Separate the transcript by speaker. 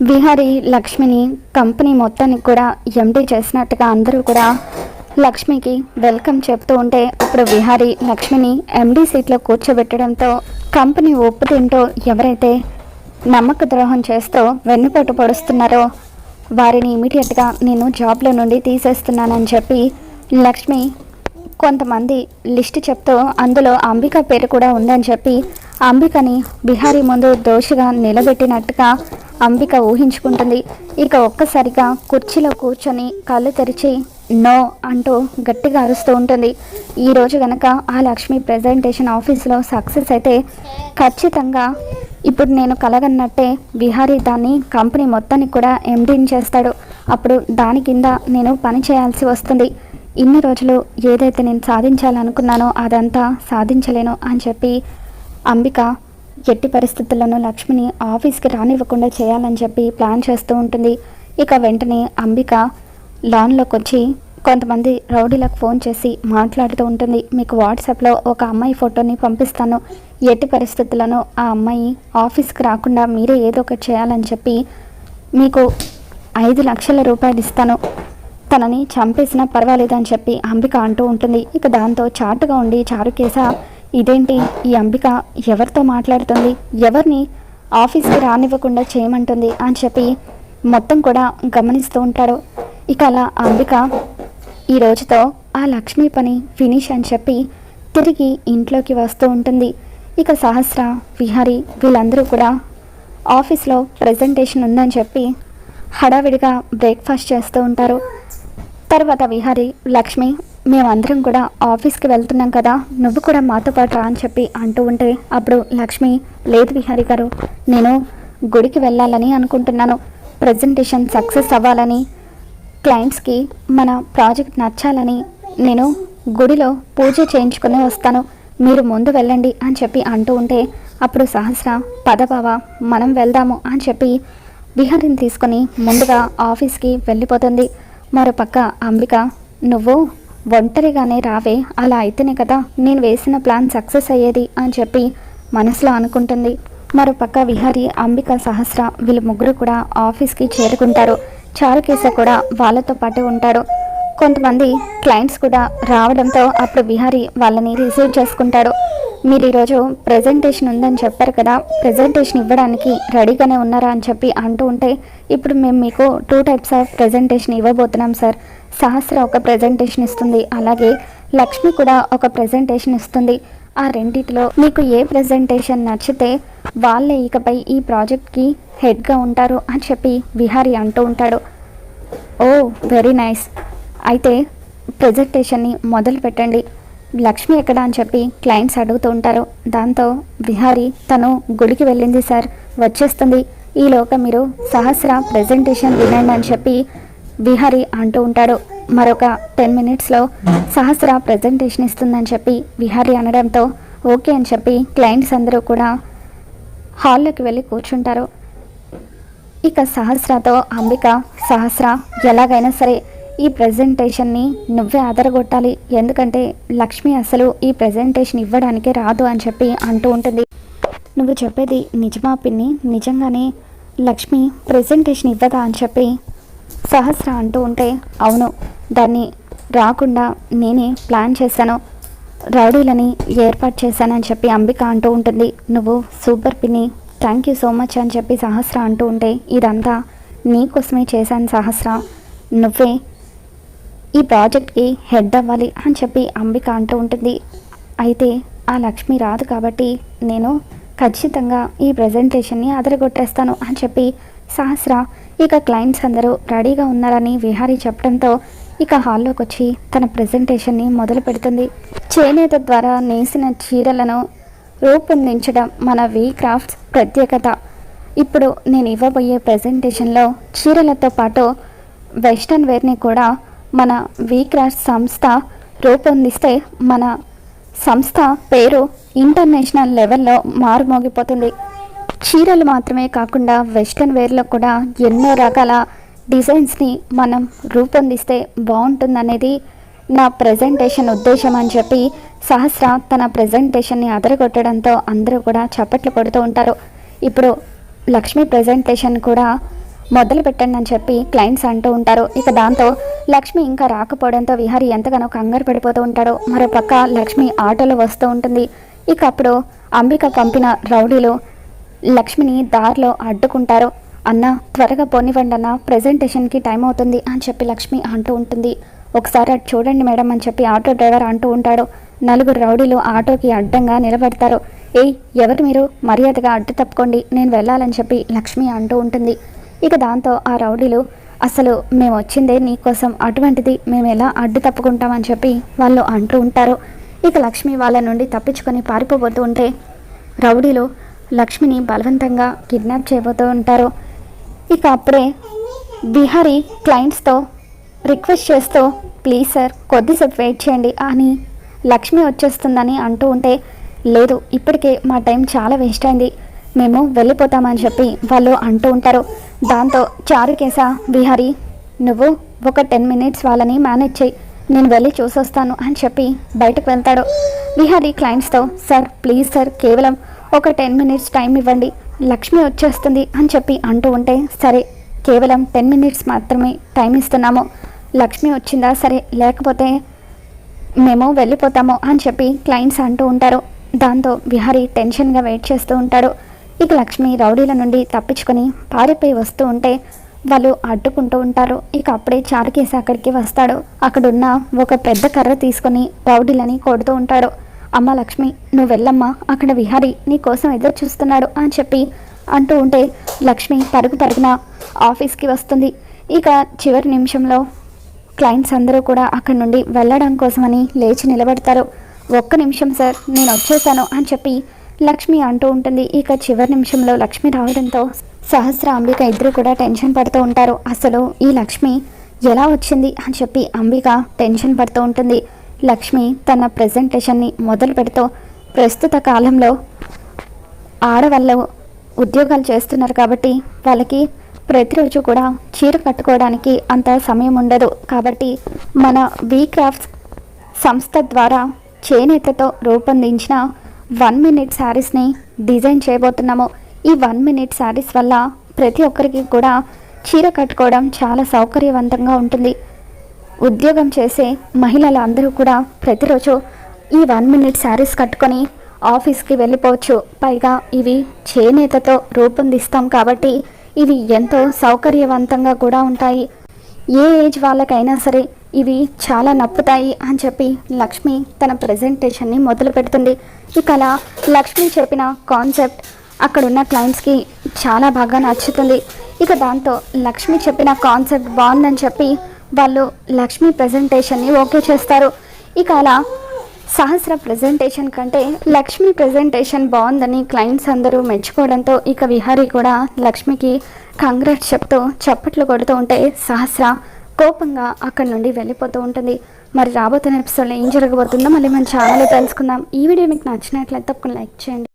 Speaker 1: విహారి లక్ష్మిని కంపెనీ మొత్తానికి కూడా ఎండీ చేసినట్టుగా అందరూ కూడా లక్ష్మికి వెల్కమ్ చెప్తూ ఉంటే అప్పుడు విహారి లక్ష్మిని ఎండీ సీట్లో కూర్చోబెట్టడంతో కంపెనీ ఒప్పుతింటూ ఎవరైతే నమ్మక ద్రోహం చేస్తూ వెన్నుపోటు పొడుస్తున్నారో వారిని ఇమీడియట్గా నేను జాబ్లో నుండి తీసేస్తున్నానని చెప్పి లక్ష్మి కొంతమంది లిస్ట్ చెప్తూ అందులో అంబిక పేరు కూడా ఉందని చెప్పి అంబికని బిహారీ ముందు దోషిగా నిలబెట్టినట్టుగా అంబిక ఊహించుకుంటుంది. ఇక ఒక్కసారిగా కుర్చీలో కూర్చొని కళ్ళు తెరిచి నో అంటూ గట్టిగా అరుస్తూ ఉంటుంది. ఈరోజు గనక ఆ లక్ష్మి ప్రజెంటేషన్ ఆఫీస్లో సక్సెస్ అయితే ఖచ్చితంగా ఇప్పుడు నేను కలగన్నట్టే బిహారీ దాన్ని కంపెనీ మొత్తానికి కూడా ఎండీని చేస్తాడు. అప్పుడు దాని కింద నేను పని చేయాల్సి వస్తుంది. ఇన్ని రోజులు ఏదైతే నేను సాధించాలనుకున్నానో అదంతా సాధించలేను అని చెప్పి అంబిక ఎట్టి పరిస్థితుల్లోనూ లక్ష్మిని ఆఫీస్కి రానివ్వకుండా చేయాలని చెప్పి ప్లాన్ చేస్తూ ఉంటుంది. ఇక వెంటనే అంబిక లాన్లోకి వచ్చి కొంతమంది రౌడీలకు ఫోన్ చేసి మాట్లాడుతూ ఉంటుంది. మీకు వాట్సాప్లో ఒక అమ్మాయి ఫోటోని పంపిస్తాను. ఎట్టి పరిస్థితుల్లోనూ ఆ అమ్మాయి ఆఫీస్కి రాకుండా మీరే ఏదో ఒకటి చేయాలని చెప్పి మీకు ఐదు లక్షల రూపాయలు ఇస్తాను. తనని చంపేసినా పర్వాలేదని చెప్పి అంబిక అంటూ ఉంటుంది. ఇక దాంతో చాటుగా ఉండి చారుకేశ ఇదేంటి? ఈ అంబిక ఎవరితో మాట్లాడుతుంది? ఎవరిని ఆఫీస్కి రానివ్వకుండా చేయమంటుంది అని చెప్పి మొత్తం కూడా గమనిస్తూ ఉంటాడు. ఇక అలా అంబిక ఈ రోజుతో ఆ లక్ష్మి పని ఫినిష్ అని చెప్పి తిరిగి ఇంట్లోకి వస్తూ ఉంటుంది. ఇక సహస్ర విహారి వీళ్ళందరూ కూడా ఆఫీస్లో ప్రజెంటేషన్ ఉందని చెప్పి హడావిడిగా బ్రేక్ఫాస్ట్ చేస్తూ ఉంటారు. తర్వాత విహారి లక్ష్మి మేమందరం కూడా ఆఫీస్కి వెళ్తున్నాం కదా నువ్వు కూడా మాతో పాటు రా అని చెప్పి అంటూ ఉంటే అప్పుడు లక్ష్మి లేదు విహారి గారు నేను గుడికి వెళ్ళాలని అనుకుంటున్నాను. ప్రజెంటేషన్ సక్సెస్ అవ్వాలని క్లయింట్స్కి మన ప్రాజెక్ట్ నచ్చాలని నేను గుడిలో పూజ చేయించుకుని వస్తాను. మీరు ముందు వెళ్ళండి అని చెప్పి అంటూ ఉంటే అప్పుడు సహస్ర పదబావ మనం వెళ్దాము అని చెప్పి విహారిని తీసుకొని ముందుగా ఆఫీస్కి వెళ్ళిపోతుంది. మరోపక్క అంబిక నువ్వు ఒంటరిగానే రావే అలా అయితేనే కదా నేను వేసిన ప్లాన్ సక్సెస్ అయ్యేది అని చెప్పి మనసులో అనుకుంటుంది. మరోపక్క విహారి అంబిక సహస్ర వీళ్ళు ముగ్గురు కూడా ఆఫీస్కి చేరుకుంటారు. చారుకేశ కూడా వాళ్ళతో పాటు ఉంటాడు. కొంతమంది క్లయింట్స్ కూడా రావడంతో అప్పుడు విహారి వాళ్ళని రిసీవ్ చేసుకుంటాడు. మీరు ఈరోజు ప్రజెంటేషన్ ఉందని చెప్పారు కదా ప్రజెంటేషన్ ఇవ్వడానికి రెడీగానే ఉన్నారా అని చెప్పి అంటూ ఉంటే ఇప్పుడు మేము మీకు టూ టైప్స్ ఆఫ్ ప్రజెంటేషన్ ఇవ్వబోతున్నాం సార్. సహస్ర ఒక ప్రజెంటేషన్ ఇస్తుంది. అలాగే లక్ష్మి కూడా ఒక ప్రజెంటేషన్ ఇస్తుంది. ఆ రెండిటిలో మీకు ఏ ప్రజెంటేషన్ నచ్చితే వాళ్ళే ఇకపై ఈ ప్రాజెక్ట్కి హెడ్గా ఉంటారు అని చెప్పి విహారి అంటూ ఉంటాడు. Oh very nice. అయితే ప్రజెంటేషన్ని మొదలు పెట్టండి. లక్ష్మి ఎక్కడ అని చెప్పి క్లయింట్స్ అడుగుతూ ఉంటారు. దాంతో విహారి తను గుడికి వెళ్ళింది సార్. వచ్చేస్తుంది. ఈలోగా మీరు సహస్ర ప్రజెంటేషన్ వినండి అని చెప్పి విహారి అంటూ ఉంటాడు. మరొక టెన్ మినిట్స్లో సహస్ర ప్రజెంటేషన్ ఇస్తుందని చెప్పి విహారి అనడంతో ఓకే అని చెప్పి క్లయింట్స్ అందరూ కూడా హాల్లోకి వెళ్ళి కూర్చుంటారు. ఇక సహస్రతో అంబిక సహస్ర ఎలాగైనా సరే ఈ ప్రజెంటేషన్ని నువ్వే అదరగొట్టాలి. ఎందుకంటే లక్ష్మి అసలు ఈ ప్రజెంటేషన్ ఇవ్వడానికే రాదు అని చెప్పి అంటూ ఉంటుంది. నువ్వు చెప్పేది నిజమా పిన్ని? నిజంగానే లక్ష్మి ప్రజెంటేషన్ ఇవ్వదా అని చెప్పి సహస్ర అంటూ ఉంటే అవును దాన్ని రాకుండా నేనే ప్లాన్ చేశాను. రౌడీలని ఏర్పాటు చేశానని చెప్పి అంబిక అంటూ ఉంటుంది. నువ్వు సూపర్ పిన్ని థ్యాంక్ యూ సో మచ్ అని చెప్పి సహస్ర అంటూ ఉంటే ఇదంతా నీకోసమే చేశాను సహస్ర. నువ్వే ఈ ప్రాజెక్ట్కి హెడ్ అవ్వాలి అని చెప్పి అంబిక అంటూ ఉంటుంది. అయితే ఆ లక్ష్మి రాదు కాబట్టి నేను ఖచ్చితంగా ఈ ప్రజెంటేషన్ని అదరగొట్టేస్తాను అని చెప్పి సహస్ర ఇక క్లయింట్స్ అందరూ రెడీగా ఉన్నారని విహారీ చెప్పడంతో ఇక హాల్లోకి వచ్చి తన ప్రజెంటేషన్ని మొదలు పెడుతుంది. చేనేత ద్వారా నేసిన చీరలను రూపొందించడం మన వీ క్రాఫ్ట్స్ ప్రత్యేకత. ఇప్పుడు నేను ఇవ్వబోయే ప్రజెంటేషన్లో చీరలతో పాటు వెస్ట్రన్ వేర్ని కూడా మన వీ క్రాఫ్ట్స్ సంస్థ రూపొందిస్తే మన సంస్థ పేరు ఇంటర్నేషనల్ లెవెల్లో మారుమోగిపోతుంది. చీరలు మాత్రమే కాకుండా వెస్ట్రన్ వేర్లో కూడా ఎన్నో రకాల డిజైన్స్ని మనం రూపొందిస్తే బాగుంటుందనేది నా ప్రజెంటేషన్ ఉద్దేశం అని చెప్పి సహస్ర తన ప్రజెంటేషన్ని అదరగొట్టడంతో అందరూ కూడా చప్పట్లు కొడుతూ ఉంటారు. ఇప్పుడు లక్ష్మి ప్రజెంటేషన్ కూడా మొదలు పెట్టండి అని చెప్పి క్లయింట్స్ అంటూ ఉంటారు. ఇక దాంతో లక్ష్మి ఇంకా రాకపోవడంతో విహారి ఎంతగానో కంగారు పడిపోతూ ఉంటాడు మరోపక్క లక్ష్మి ఆటోలో వస్తూ ఉంటుంది. ఇక అప్పుడు అంబిక పంపిన రౌడీలు లక్ష్మిని దారిలో అడ్డుకుంటారు అన్న త్వరగా పోనివ్వండి అన్న ప్రజెంటేషన్కి టైం అవుతుంది అని చెప్పి లక్ష్మి అంటూ ఉంటుంది. ఒకసారి అటు చూడండి మేడం అని చెప్పి ఆటో డ్రైవర్ అంటూ ఉంటాడు. నలుగురు రౌడీలు ఆటోకి అడ్డంగా నిలబడతారు. ఏయ్ ఎవరు మీరు? మర్యాదగా అడ్డు తప్పుకోండి నేను వెళ్ళాలని చెప్పి లక్ష్మి అంటూ ఉంటుంది. ఇక దాంతో ఆ రౌడీలు అసలు మేము వచ్చిందే నీకోసం అటువంటిది మేము ఎలా అడ్డు తప్పుకుంటామని చెప్పి వాళ్ళు అంటూ ఉంటారు. ఇక లక్ష్మి వాళ్ళ నుండి తప్పించుకొని పారిపోబోతూ ఉంటే రౌడీలు లక్ష్మిని బలవంతంగా కిడ్నాప్ చేయబోతూ ఉంటారు. ఇక అప్పుడే బిహారీ క్లయింట్స్తో రిక్వెస్ట్ చేస్తూ ప్లీజ్ సార్ కొద్దిసేపు వెయిట్ చేయండి అని లక్ష్మి వచ్చేస్తుందని అంటూ ఉంటే లేదు ఇప్పటికే మా టైం చాలా వేస్ట్ అయింది. మేము వెళ్ళిపోతామని చెప్పి వాళ్ళు అంటూ ఉంటారు. దాంతో చారుకేశ బిహారీ నువ్వు ఒక టెన్ మినిట్స్ వాళ్ళని మేనేజ్ చేయి. నేను వెళ్ళి చూసొస్తాను అని చెప్పి బయటకు వెళ్తాడు. విహారీ క్లయింట్స్తో సార్ ప్లీజ్ సార్ కేవలం ఒక టెన్ మినిట్స్ టైం ఇవ్వండి. లక్ష్మి వచ్చేస్తుంది అని చెప్పి అంటూ ఉంటే సరే కేవలం టెన్ మినిట్స్ మాత్రమే టైం ఇస్తున్నాము. లక్ష్మి వచ్చిందా? సరే లేకపోతే మేము వెళ్ళిపోతాము అని చెప్పి క్లయింట్స్ అంటూ ఉంటారు. దాంతో విహారీ టెన్షన్గా వెయిట్ చేస్తూ ఉంటాడు. ఇక లక్ష్మి రౌడీల నుండి తప్పించుకొని పారిపోయి వస్తూ ఉంటే వాళ్ళు అడ్డుకుంటూ ఉంటారు. ఇక అప్పుడే చారుకేసి అక్కడికి వస్తాడు. అక్కడున్న ఒక పెద్ద కర్ర తీసుకొని రౌడీలని కొడుతూ ఉంటాడు. అమ్మ లక్ష్మి నువ్వు వెళ్ళమ్మా అక్కడ విహారీ నీ కోసం ఎదురు చూస్తున్నాడు అని చెప్పి అంటూ ఉంటే లక్ష్మి పరుగు పరుగున ఆఫీస్కి వస్తుంది. ఇక చివరి నిమిషంలో క్లయింట్స్ అందరూ కూడా అక్కడి నుండి వెళ్ళడం కోసమని లేచి నిలబడతారు. ఒక్క నిమిషం సార్ నేను వచ్చేసాను అని చెప్పి లక్ష్మి అంటూ ఉంటుంది. ఇక చివరి నిమిషంలో లక్ష్మి రావడంతో సహస్ర అంబిక ఇద్దరు కూడా టెన్షన్ పడుతూ ఉంటారు. అసలు ఈ లక్ష్మి ఎలా వచ్చింది? అని చెప్పి అంబిక టెన్షన్ పడుతూ ఉంటుంది. లక్ష్మి తన ప్రజెంటేషన్ని మొదలు పెడుతూ ప్రస్తుత కాలంలో ఆడవాళ్ళు ఉద్యోగాలు చేస్తున్నారు కాబట్టి వాళ్ళకి ప్రతిరోజు కూడా చీర కట్టుకోవడానికి అంత సమయం ఉండదు. కాబట్టి మన వీ క్రాఫ్ట్స్ సంస్థ ద్వారా చేనేతతో రూపొందించిన వన్ మినిట్ శారీస్ని డిజైన్ చేయబోతున్నాము. ఈ వన్ మినిట్ శారీస్ వల్ల ప్రతి ఒక్కరికి కూడా చీర కట్టుకోవడం చాలా సౌకర్యవంతంగా ఉంటుంది. ఉద్యోగం చేసే మహిళలు అందరూ కూడా ప్రతిరోజు ఈ వన్ మినిట్ శారీస్ కట్టుకొని ఆఫీస్కి వెళ్ళిపోవచ్చు. పైగా ఇవి చేనేతతో రూపొందిస్తాం కాబట్టి ఇవి ఎంతో సౌకర్యవంతంగా కూడా ఉంటాయి. ఏ ఏజ్ వాళ్ళకైనా సరే ఇవి చాలా నప్పుతాయి అని చెప్పి లక్ష్మి తన ప్రజెంటేషన్ని మొదలు పెడుతుంది. ఇక అలా లక్ష్మి చెప్పిన కాన్సెప్ట్ అక్కడున్న క్లయింట్స్కి చాలా బాగా నచ్చుతుంది. ఇక దాంతో లక్ష్మి చెప్పిన కాన్సెప్ట్ బాగుందని చెప్పి వాళ్ళు లక్ష్మి ప్రజెంటేషన్ని ఓకే చేస్తారు. ఇక అలా సహస్ర ప్రజెంటేషన్ కంటే లక్ష్మి ప్రజెంటేషన్ బాగుందని క్లయింట్స్ అందరూ మెచ్చుకోవడంతో ఇక విహారీ కూడా లక్ష్మికి కంగ్రాట్స్ చెప్తూ చప్పట్లు కొడుతూ ఉంటే సహస్ర కోపంగా అక్కడి నుండి వెళ్ళిపోతూ ఉంటుంది. మరి రాబోతున్న ఎపిసోడ్లో ఏం జరగబోతుందో మళ్ళీ మన ఛానల్లో తెలుసుకుందాం. ఈ వీడియో మీకు నచ్చినట్లయితే తప్పకుండా లైక్ చేయండి.